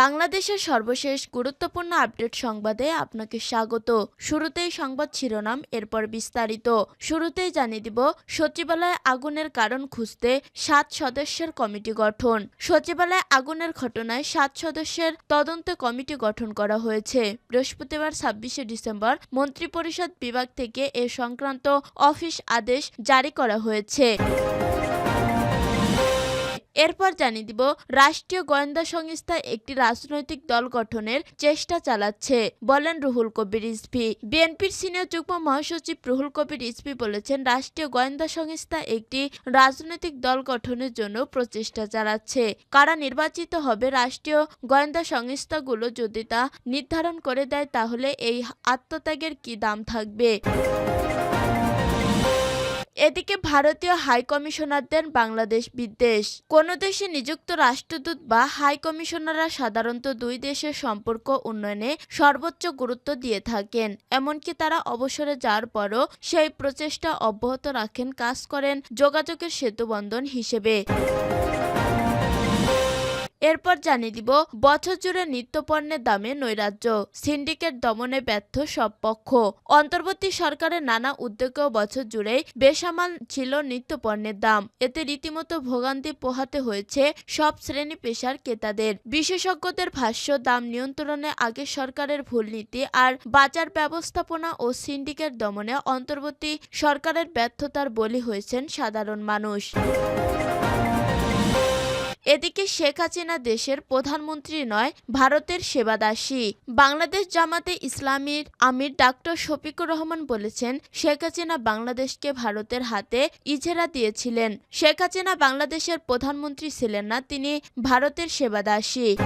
বাংলাদেশের সর্বশেষ গুরুত্বপূর্ণ আপডেট সংবাদে আপনাকে স্বাগত। শুরুতেই সংবাদ শিরোনাম, এরপর বিস্তারিত। শুরুতেই জানিয়ে দিব, সচিবালয়ে আগুনের কারণ খুঁজতে সাত সদস্যের কমিটি গঠন। সচিবালয়ে আগুনের ঘটনায় সাত সদস্যের তদন্ত কমিটি গঠন করা হয়েছে। বৃহস্পতিবার ছাব্বিশে ডিসেম্বর মন্ত্রিপরিষদ বিভাগ থেকে এ সংক্রান্ত অফিস আদেশ জারি করা হয়েছে। এরপর জানিয়ে দিব, রাষ্ট্রীয় গোয়েন্দা সংস্থা একটি রাজনৈতিক দল গঠনের চেষ্টা চালাচ্ছে, বলেন রুহুল কবির রিজভি বিএনপির সিনিয়র যুগ্ম মহাসচিব রুহুল কবির রিজভি বলেছেন, রাষ্ট্রীয় গোয়েন্দা সংস্থা একটি রাজনৈতিক দল গঠনের জন্য প্রচেষ্টা চালাচ্ছে। কারা নির্বাচিত হবে রাষ্ট্রীয় গোয়েন্দা সংস্থাগুলো যদি তা নির্ধারণ করে দেয়, তাহলে এই আত্মত্যাগের কি দাম থাকবে? এদিকে ভারতীয় হাই কমিশনার দেন বাংলাদেশ বিদ্বেষ কোন দেশে নিযুক্ত রাষ্ট্রদূত বা হাই কমিশনাররা সাধারণত দুই দেশের সম্পর্ক উন্নয়নে সর্বোচ্চ গুরুত্ব দিয়ে থাকেন। এমনকি তারা অবসরে যাওয়ার পরও সেই প্রচেষ্টা অব্যাহত রাখেন কাজ করেন যোগাযোগের সেতুবন্ধন হিসেবে। এরপর জানিয়ে দিব, বছর জুড়ে নিত্যপণ্যের দামে নৈরাজ্য। সিন্ডিকেট দমনে ব্যর্থ সব পক্ষ। অন্তর্বর্তী সরকারের নানা উদ্যোগেও বছর জুড়েই বেসামাল ছিল নিত্যপণ্যের দাম। এতে রীতিমতো ভোগান্তি পোহাতে হয়েছে সব শ্রেণি পেশার ক্রেতাদের। বিশেষজ্ঞদের ভাষ্য, দাম নিয়ন্ত্রণে আগে সরকারের ভুল নীতি আর বাজার ব্যবস্থাপনা ও সিন্ডিকেট দমনে অন্তর্বর্তী সরকারের ব্যর্থতার বলি হয়েছেন সাধারণ মানুষ। এদিকে শেখ হাসিনা দেশের প্রধানমন্ত্রী নয়, ভারতের সেবাদাসী। বাংলাদেশ জামাতে ইসলামীর আমির ডাক্তার শফিকুর রহমান বলেছেন, শেখ হাসিনা বাংলাদেশকে ভারতের হাতে ইজেরা দিয়েছিলেন। শেখ হাসিনা বাংলাদেশের প্রধানমন্ত্রী ছিলেন না, তিনি ভারতের সেবাদাসী।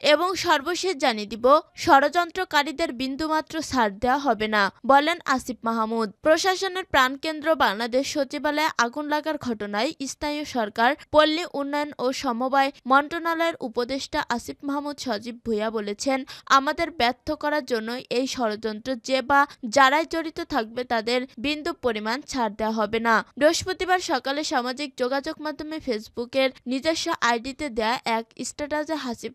এবং সর্বশেষ জানিয়ে দিব, ষড়যন্ত্রকারীদের বিন্দুমাত্র ছাড় দেওয়া হবে না, বলেন আসিফ মাহমুদ। প্রশাসনের প্রাণকেন্দ্র বাংলাদেশ সচিবালয়ে আগুন লাগার ঘটনায় স্থানীয় সরকার, পল্লী উন্নয়ন ও সমবায় মন্ত্রণালয়ের উপদেষ্টা আসিফ মাহমুদ সজীব ভুইয়া বলেছেন, আমাদের ব্যর্থ করার জন্য এই ষড়যন্ত্র যে বা যারাই জড়িত থাকবে তাদের বিন্দু পরিমাণ ছাড় দেওয়া হবে না। বৃহস্পতিবার সকালে সামাজিক যোগাযোগ মাধ্যমে ফেসবুকের নিজস্ব আইডিতে দেয়া এক স্ট্যাটাসে হাসিফ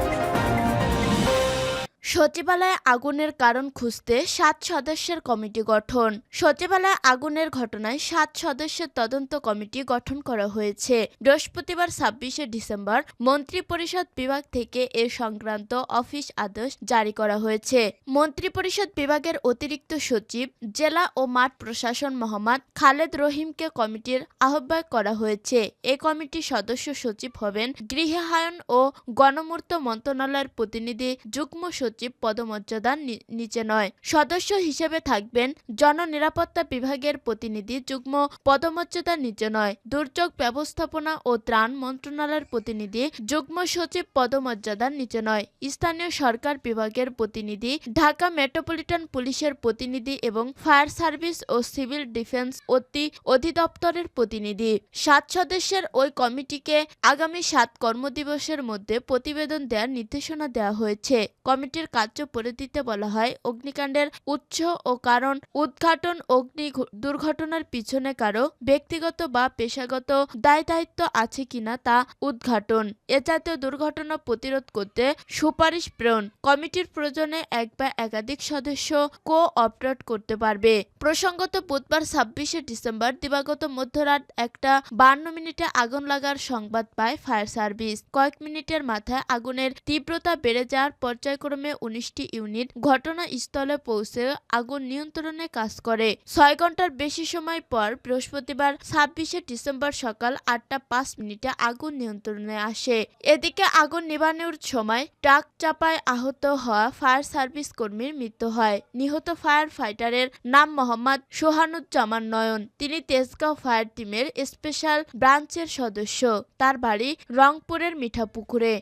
সচিবালয়ে আগুনের কারণ খুঁজতে সাত সদস্যের কমিটি গঠন। সচিবালয়ে আগুনের ঘটনায় সাত সদস্যের তদন্ত কমিটি গঠন করা হয়েছে। বৃহস্পতিবার ছাব্বিশে ডিসেম্বর মন্ত্রিপরিষদ বিভাগ থেকে এ সংক্রান্ত অফিস আদেশ জারি করা হয়েছে। মন্ত্রিপরিষদ বিভাগের অতিরিক্ত সচিব, জেলা ও মাঠ প্রশাসন মোহাম্মদ খালেদ রহিমকে কমিটির আহ্বায়ক করা হয়েছে। এ কমিটির সদস্য সচিব হবেন গৃহায়ন ও গণমূর্ত মন্ত্রণালয়ের প্রতিনিধি, যুগ্ম সচিব পদমর্যাদার নি- নিচে নয়। সদস্য হিসেবে থাকবেন জননিরাপত্তা বিভাগের প্রতিনিধি যুগ্ম পদমর্যাদার নিচে নয়। দুর্যোগ ব্যবস্থাপনা ও ত্রাণ মন্ত্রণালয়ের প্রতিনিধি যুগ্ম সচিব পদমর্যাদার নিচে নয়। স্থানীয় সরকার বিভাগের প্রতিনিধি, ঢাকা মেট্রোপলিটন পুলিশের প্রতিনিধি এবং ফায়ার সার্ভিস ও সিভিল ডিফেন্স অতি অধিদপ্তরের প্রতিনিধি। সাত সদস্যের ওই কমিটিকে আগামী সাত কর্মদিবসের মধ্যে প্রতিবেদন দেওয়ার নির্দেশনা দেওয়া হয়েছে। কমিটির কার্য পরিধিতে বলা হয়। অগ্নিকাণ্ডের উৎস ও কারণ উদ্ঘাটন অগ্নি দুর্ঘটনার পিছনে কারও ব্যক্তিগত বা পেশাগত দায় দায়িত্ব আছে কিনা তা উদ্ঘাটন। এ জাতীয় দুর্ঘটনা প্রতিরোধ করতে সুপারিশ প্রেরণ। কমিটির প্রয়োজনে এক বা একাধিক সদস্য কো অপারেট করতে পারবে। প্রসঙ্গত বুধবার ছাব্বিশে ডিসেম্বর দিবাগত মধ্যরাত একটা বান্ন মিনিটে আগুন লাগার সংবাদ পায় ফায়ার সার্ভিস। কয়েক মিনিটের মাথায় আগুনের তীব্রতা বেড়ে যাওয়ার পর্যায়ক্রমে নামে উনিশটি ইউনিট ঘটনাস্থলে পৌঁছে আগুন নিয়ন্ত্রণে কাজ করে। ছয় ঘণ্টার বেশি সময় পর বৃহস্পতিবার ছাব্বিশে ডিসেম্বর সকাল আটটা পাঁচ মিনিটে আগুন নিয়ন্ত্রণে আসে। এদিকে আগুন নিবানোর সময় ট্রাক চাপায় আহত হওয়া ফায়ার সার্ভিস কর্মীর মৃত্যু হয়। নিহত ফায়ার ফাইটারের নাম মোহাম্মদ সোহানুজ্জামান নয়ন। তিনি তেজগাঁও ফায়ার টিমের স্পেশাল ব্রাঞ্চের সদস্য। তার বাড়ি রংপুরের মিঠাপুকুরে।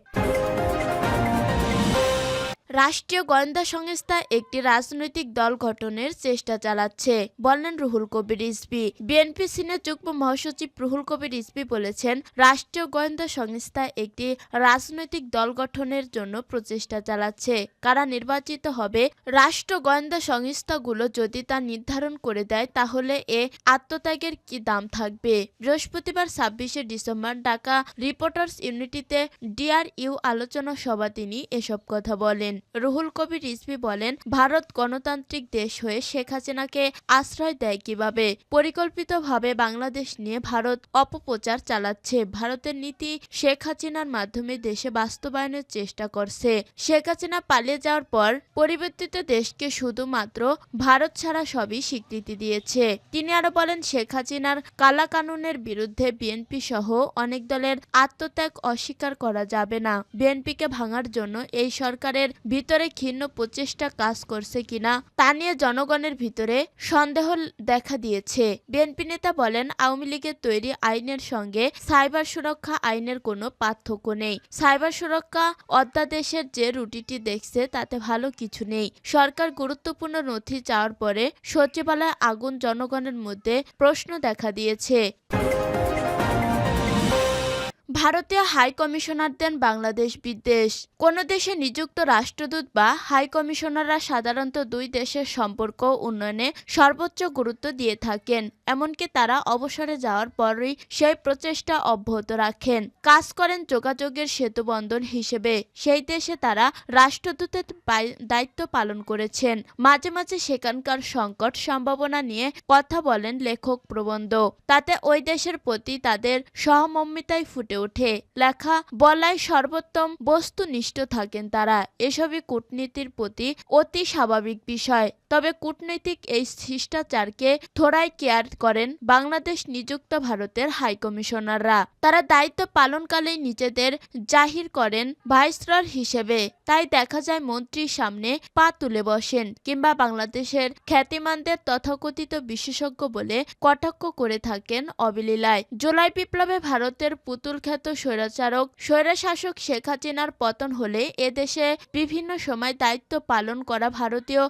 রাষ্ট্রীয় গোয়েন্দা সংস্থা একটি রাজনৈতিক দল গঠনের চেষ্টা চালাচ্ছে বললেন রুহুল কবির রিজভী বিএনপি সিনিয়র যুগ্ম মহাসচিব রুহুল কবির রিজভী বলেছেন, রাষ্ট্রীয় গোয়েন্দা সংস্থা একটি রাজনৈতিক দল গঠনের জন্য প্রচেষ্টা চালাচ্ছে। কারা নির্বাচিত হবে? রাষ্ট্র গোয়েন্দা সংস্থাগুলো যদি তা নির্ধারণ করে দেয়, তাহলে এ আত্মত্যাগের কি দাম থাকবে? বৃহস্পতিবার ছাব্বিশে ডিসেম্বর ঢাকা রিপোর্টার্স ইউনিটিতে ডিআরইউ আলোচনা সভা তিনি এসব কথা বলেন। রুহুল কবির রিজভী বলেন, ভারত গণতান্ত্রিক দেশ হয়ে শেখ হাসিনাকে আশ্রয় দেয় কীভাবে? পরিকল্পিতভাবে বাংলাদেশ নিয়ে ভারত অপপ্রচার চালাচ্ছে। ভারতের নীতি শেখ হাসিনার মাধ্যমে দেশে বাস্তবায়নের চেষ্টা করছে। শেখ হাসিনা পালিয়ে যাওয়ার পর পরিবর্তিত দেশকে শুধুমাত্র ভারত ছাড়া সবই স্বীকৃতি দিয়েছে। তিনি আরও বলেন, শেখ হাসিনার কালা কানুনের বিরুদ্ধে বিএনপি সহ অনেক দলের আত্মত্যাগ অস্বীকার করা যাবে না। বিএনপিকে ভাঙার জন্য এই সরকারের ভিতরে ক্ষীণ প্রচেষ্টা কাজ করছে কিনা তা নিয়ে জনগণের ভিতরে সন্দেহ দেখা দিয়েছে। বিএনপি নেতা বলেন, আওয়ামী লীগের তৈরি আইনের সঙ্গে সাইবার সুরক্ষা আইনের কোনো পার্থক্য নেই। সাইবার সুরক্ষা অধ্যাদেশের যে রুটিটি দেখছে, তাতে ভালো কিছু নেই। সরকার গুরুত্বপূর্ণ নথি চাওয়ার পরে সচিবালয়ে আগুন জনগণের মধ্যে প্রশ্ন দেখা দিয়েছে। ভারতীয় হাই কমিশনার দেন বাংলাদেশ বিদেশ। কোন দেশে নিযুক্ত রাষ্ট্রদূত বা হাই কমিশনাররা সাধারণত দুই দেশের সম্পর্ক উন্নয়নে সর্বোচ্চ গুরুত্ব দিয়ে থাকেন। এমনকি তারা অবসরে যাওয়ার পরই সেই প্রচেষ্টা অব্যাহত রাখেন। কাজ করেন যোগাযোগের সেতুবন্ধন হিসেবে। সেই দেশে তারা রাষ্ট্রদূতের দায়িত্ব পালন করেছেন। মাঝে মাঝে সেখানকার সংকট সম্ভাবনা নিয়ে কথা বলেন লেখক প্রবন্ধ। তাতে ওই দেশের প্রতি তাদের সহমর্মিতাই ফুটে ওঠে। লেখা, বলাই সর্বোত্তম বস্তুনিষ্ঠ থাকেন তারা। এসবই কূটনীতির প্রতি অতি স্বাভাবিক বিষয়। তবে কূটনৈতিক এই শিষ্টাচারকে থোড়াই কেয়ার করেন বাংলাদেশ নিযুক্ত ভারতের হাইকমিশনাররা। তারা দায়িত্ব পালনকালেই নিজেদের জাহির করেন ভাইসরর হিসেবে। তাই দেখা যায় মন্ত্রীর সামনে পা তুলে বসেন কিংবা বাংলাদেশের খ্যাতিমানদের তথাকথিত বিশেষজ্ঞ বলে কটাক্ষ করে থাকেন অবিলীলায়। জুলাই বিপ্লবে ভারতের পুতুল খ্যাত স্বৈরাচারক, স্বৈরাশাসক শেখ হাসিনার পতন হলে এদেশে বিভিন্ন সময় দায়িত্ব পালন করা ভারতীয়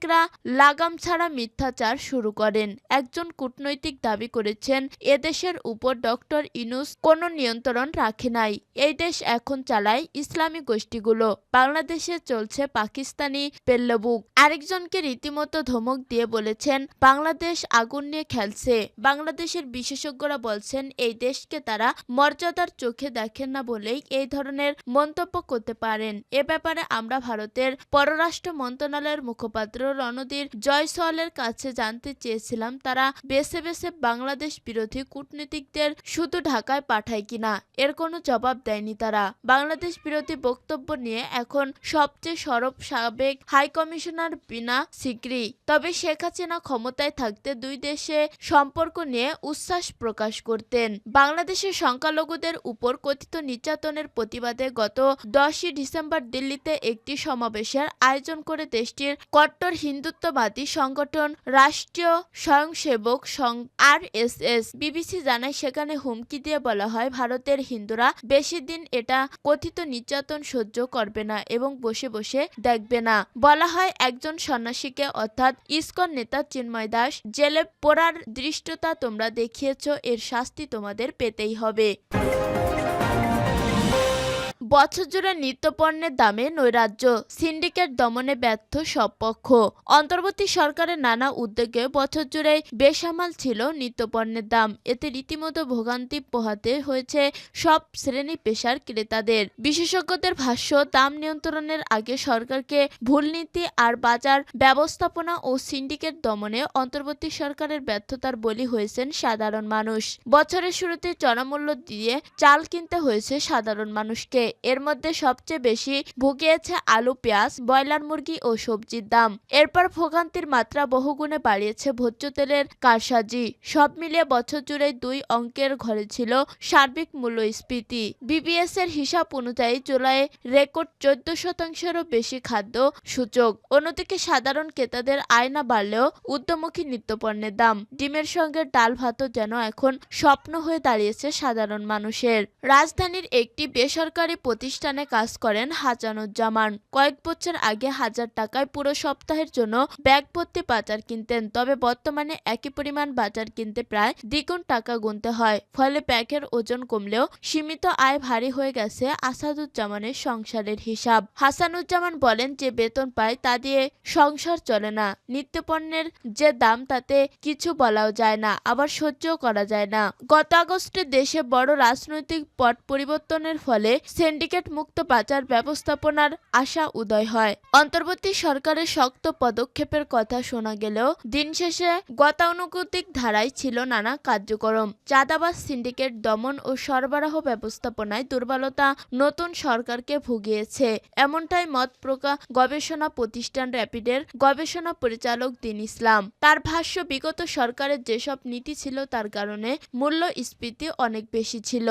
কূটনীতিকরা লাগাম ছাড়া মিথ্যাচার শুরু করেন। একজন কূটনৈতিক দাবি করেছেন এদেশের উপর ডক্টর ইনুস কোনো নিয়ন্ত্রণ রাখে নাই। এই দেশ এখন চালায় ইসলামী গোষ্ঠীগুলো। বাংলাদেশে চলছে পাকিস্তানি পেল্লবুক। আরেকজনকে রীতিমতো ধমক দিয়ে বলেছেন, বাংলাদেশ আগুন নিয়ে খেলছে। বাংলাদেশের বিশেষজ্ঞরা বলছেন, এই দেশকে তারা মর্যাদার চোখে দেখেন না বলেই এই ধরনের মন্তব্য করতে পারেন। এ ব্যাপারে আমরা ভারতের পররাষ্ট্র মন্ত্রণালয়ের মুখপাত্র রণদীর জয়সওয়ালের কাছে জানতে চেয়েছিলাম, তারা বেছে বেছে বাংলাদেশ বিরোধী কূটনীতিকদের শুধু ঢাকায় পাঠায় কিনা এর কোনো জবাব দেয়নি তারা। বাংলাদেশ বিরোধী বক্তব্য নিয়ে এখন সবচেয়ে সরব সাবেক হাই কমিশনার বিনা সিকরি। তবে শেখ হাসিনা ক্ষমতায় থাকতে দুই দেশে সম্পর্ক নিয়ে উচ্ছ্বাস প্রকাশ করতেন। বাংলাদেশের সংখ্যালঘুদের উপর কথিত নির্যাতনের প্রতিবাদে গত দশই ডিসেম্বর দিল্লিতে একটি সমাবেশের আয়োজন করে দেশটির কট্টর হিন্দুত্ববাদী সংগঠন Rashtriya Swayamsevak R S S BBC জানায়, সেখানে হুমকি দিয়ে বলা হয়, ভারতের হিন্দুরা বেশি দিন এটা কথিত নির্যাতন সহ্য করবে না এবং বসে বসে দেখবে না। বলা হয়, একজন সন্ন্যাসীকে অর্থাৎ ইসকন নেতা চিন্ময় দাস জেলে পড়ার দৃষ্টতা তোমরা দেখিয়েছ, এর শাস্তি তোমাদের পেতেই হবে। বছর জুড়ে নিত্যপণ্যের দামে নৈরাজ্য, সিন্ডিকেট দমনে ব্যর্থ সব পক্ষ। অন্তর্বর্তী সরকারের নানা উদ্যোগে বছর জুড়ে বেসামাল ছিল নিত্যপণ্যের দাম। এতে রীতিমতো ভোগান্তি পোহাতে হয়েছে সব শ্রেণি পেশার ক্রেতাদের। বিশেষজ্ঞদের ভাষ্য, দাম নিয়ন্ত্রণের আগে সরকারকে ভুল নীতি আর বাজার ব্যবস্থাপনা ও সিন্ডিকেট দমনে অন্তর্বর্তী সরকারের ব্যর্থতার বলি হয়েছেন সাধারণ মানুষ। বছরের শুরুতে চড়ামূল্য দিয়ে চাল কিনতে হয়েছে সাধারণ মানুষকে। এর মধ্যে সবচেয়ে বেশি ভুগিয়েছে আলু, পেঁয়াজ, ব্রয়লার মুরগি ও সবজির দাম। এরপর ভোগান্তির মাত্রা বহুগুণে বাড়িয়েছে ভোজ্য তেলের কারসাজি। সব মিলিয়ে বছর জুড়ে দুই অঙ্কের ঘরে ছিল সার্বিক মূল্যস্ফীতি। বিবিএস এর হিসাব অনুযায়ী জুলাইয়ে রেকর্ড চোদ্দ শতাংশেরও বেশি খাদ্য সূচক। অন্যদিকে সাধারণ ক্রেতাদের আয় না বাড়লেও উদ্যমুখী নিত্যপণ্যের দাম। ডিমের সঙ্গে ডাল ভাতও যেন এখন স্বপ্ন হয়ে দাঁড়িয়েছে সাধারণ মানুষের। রাজধানীর একটি বেসরকারি প্রতিষ্ঠানে কাজ করেন হাসানুজ্জামান। কয়েক বছর আগে হাজার টাকায় পুরো সপ্তাহের জন্য ব্যাগ ভর্তি বাজার কিনতেন, তবে বর্তমানে একই পরিমাণ বাজার কিনতে প্রায় দ্বিগুণ টাকা গুনতে হয়। ফলে ব্যাগের ওজন কমলেও সীমিত আয় ভারী হয়ে গেছে আসাদুজ্জামানের সংসারের হিসাব। হাসানুজ্জামান বলেন যে বেতন পায় তা দিয়ে সংসার চলে না, নিত্যপণ্যের যে দাম তাতে কিছু বলাও যায় না, আবার সহ্যও করা যায় না। গত আগস্টে দেশে বড় রাজনৈতিক পট পরিবর্তনের ফলে সিন্ডিকেট মুক্ত বাজার ব্যবস্থাপনার আশা উদয় হয়। অন্তর্বর্তী সরকারের শক্ত পদক্ষেপের কথা শোনা গেলেও দিন শেষে গতানুগতিক ধারায় ছিল নানা কার্যক্রম। চাঁদাবাজ সিন্ডিকেট দমন ও সরবরাহ ব্যবস্থাপনায় দুর্বলতা নতুন সরকারকে ভুগিয়েছে। এমনটাই মত প্রকাশ গবেষণা প্রতিষ্ঠান র্যাপিডের গবেষণা পরিচালক দিন ইসলাম। তার ভাষ্য, বিগত সরকারের যেসব নীতি ছিল তার কারণে মূল্যস্ফীতি অনেক বেশি ছিল।